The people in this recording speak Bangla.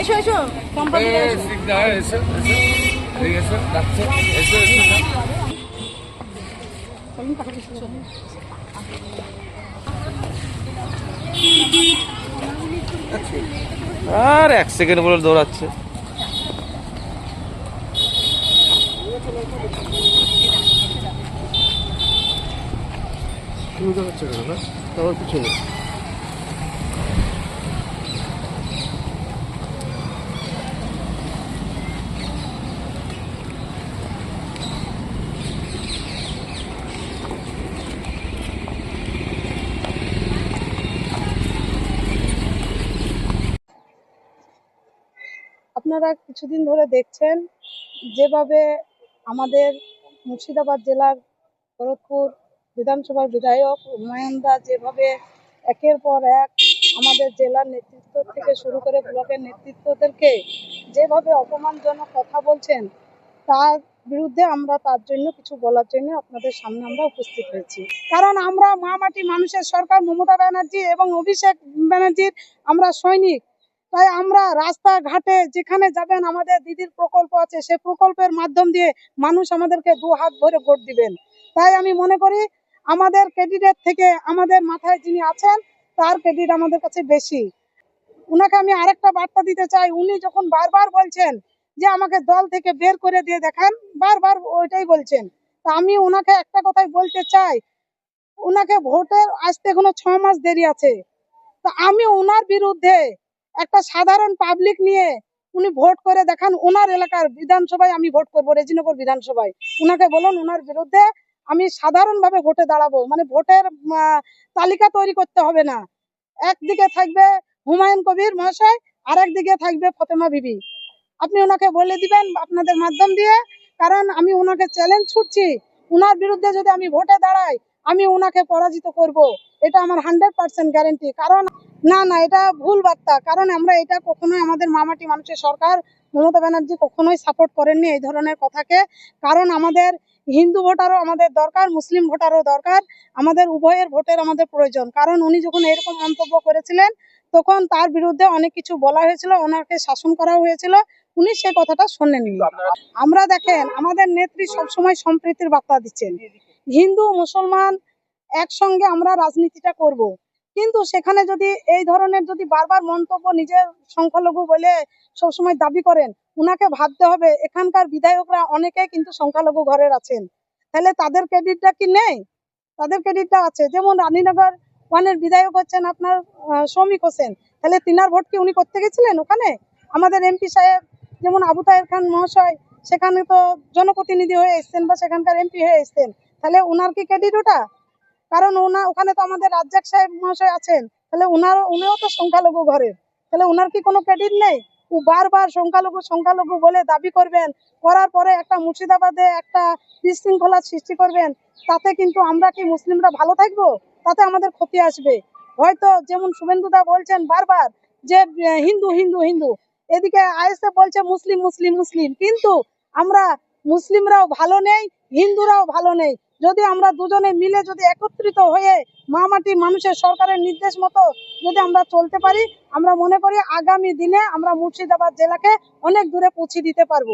এসো এসো। সম্পর্কে এসো। এসো। এসো এদিকে আপনারা কিছুদিন ধরে দেখছেন যেভাবে আমাদের মুর্শিদাবাদ জেলার ভরতপুর বিধানসভার বিধায়ক হুমায়ুনদা যেভাবে একের পর এক আমাদের জেলার নেতৃত্ব থেকে শুরু করে ব্লকের নেতৃত্বদেরকে যেভাবে অপমানজনক কথা বলছেন, তার বিরুদ্ধে আমরা তার জন্য কিছু বলার জন্য আপনাদের সামনে আমরা উপস্থিত হয়েছি। কারণ আমরা মা মাটি মানুষের সরকার মমতা ব্যানার্জি এবং অভিষেক ব্যানার্জির আমরা সৈনিক। তাই আমরা রাস্তাঘাটে যেখানে যাবেন, আমাদের দিদির প্রকল্প আছে, সে প্রকল্পের মাধ্যম দিয়ে মানুষ আমাদেরকে দু হাত ভরে ভোট দিবেন। তাই আমি মনে করি আমাদের ক্যান্ডিডেট থেকে আমাদের মাথায় যিনি আছেন, তার ক্রেডিট আমাদের কাছে বেশি। উনাকে আমি আরেকটা বার্তা দিতে চাই। উনি যখন বারবার বলছেন যে আমাকে দল থেকে বের করে দিয়ে দেখান, বারবার ওইটাই বলছেন। তা আমি ওনাকে একটা কথাই বলতে চাই। উনাকে ভোটের আসতে এখনও ছ মাস দেরি আছে। তা আমি ওনার বিরুদ্ধে একটা সাধারণ পাবলিক নিয়ে উনি ভোট করে দেখান। ওনার এলাকার বিধানসভায় আমি ভোট করব, রেজিনগর বিধানসভায়। উনাকে বলুন ওনার বিরুদ্ধে আমি সাধারণভাবে ভোটে দাঁড়াবো। মানে ভোটের তালিকা তৈরি করতে হবে না। একদিকে থাকবে হুমায়ুন কবির মহাশয় আর একদিকে থাকবে ফতেমা বিবি। আপনি ওনাকে বলে দিবেন আপনাদের মাধ্যম দিয়ে, কারণ আমি ওনাকে চ্যালেঞ্জ ছুটছি ওনার বিরুদ্ধে যদি আমি ভোটে দাঁড়াই, আমি ওনাকে পরাজিত করব। এটা আমার হান্ড্রেড পার্সেন্ট গ্যারেন্টি কারণ, না না, এটা ভুল বার্তা। কারণ আমরা এটা কখনোই আমাদের মামাটি মানুষের সরকার মমতা ব্যানার্জি কখনোই সাপোর্ট করেননি এই ধরনের কথাকে। কারণ আমাদের হিন্দু ভোটারও আমাদের দরকার, মুসলিম ভোটারও দরকার, আমাদের উভয়ের ভোটের আমাদের প্রয়োজন। কারণ উনি যখন এরকম মন্তব্য করেছিলেন, তখন তার বিরুদ্ধে অনেক কিছু বলা হয়েছিল, ওনাকে শাসন করা হয়েছিল, উনি সে কথাটা শোনেননি। আমরা দেখেন, আমাদের নেত্রী সবসময় সম্প্রীতির বার্তা দিচ্ছেন। হিন্দু, মুসলমান একসঙ্গে আমরা রাজনীতিটা করব। কিন্তু সেখানে যদি এই ধরনের যদি বারবার মন্তব্য নিজের সংখ্যালঘু বলে সবসময় দাবি করেন, উনাকে ভাবতে হবে এখানকার বিধায়করা অনেকে কিন্তু সংখ্যালঘু ঘরের আছেন। তাহলে তাদের ক্রেডিটটা কি নেই? তাদের ক্রেডিটটা আছে। যেমন রানীনগর ওয়ানের বিধায়ক হচ্ছেন আপনার শ্রমিক হোসেন। তাহলে তিনার ভোট কি উনি করতে গেছিলেন ওখানে? আমাদের এমপি সাহেব, যেমন আবু তাহের খান মহাশয়, সেখানে তো জনপ্রতিনিধি হয়ে এসছেন বা সেখানকার এমপি হয়ে এসছেন। তাহলে ওনার কি ক্রেডিট ওটা? কারণ ওনা ওখানে তো আমাদের রাজ্জাক সাহেব মহাশয় আছেন। তাহলে ওনার উনিও তো সংখ্যালঘু ঘরের তাহলে ওনার কি কোনো ক্রেডিট নেই? ও বারবার সংখ্যালঘু সংখ্যালঘু বলে দাবি করবেন। করার পরে একটা মুর্শিদাবাদে একটা বিশৃঙ্খলা সৃষ্টি করবেন। তাতে কিন্তু আমরা কি মুসলিমরা ভালো থাকব? তাতে আমাদের ক্ষতি আসবে। হয়তো যেমন শুভেন্দুদা বলছেন বারবার যে হিন্দু হিন্দু হিন্দু। এদিকে আইএসএ বলছে মুসলিম মুসলিম মুসলিম। কিন্তু আমরা মুসলিমরাও ভালো নেই, হিন্দুরাও ভালো নেই। যদি আমরা দুজনে মিলে যদি একত্রিত হয়ে মামাটি মানুষের সরকারের নির্দেশ মতো যদি আমরা চলতে পারি, আমরা মনে করি আগামী দিনে আমরা মুর্শিদাবাদ জেলাকে অনেক দূরে পৌঁছে দিতে পারব।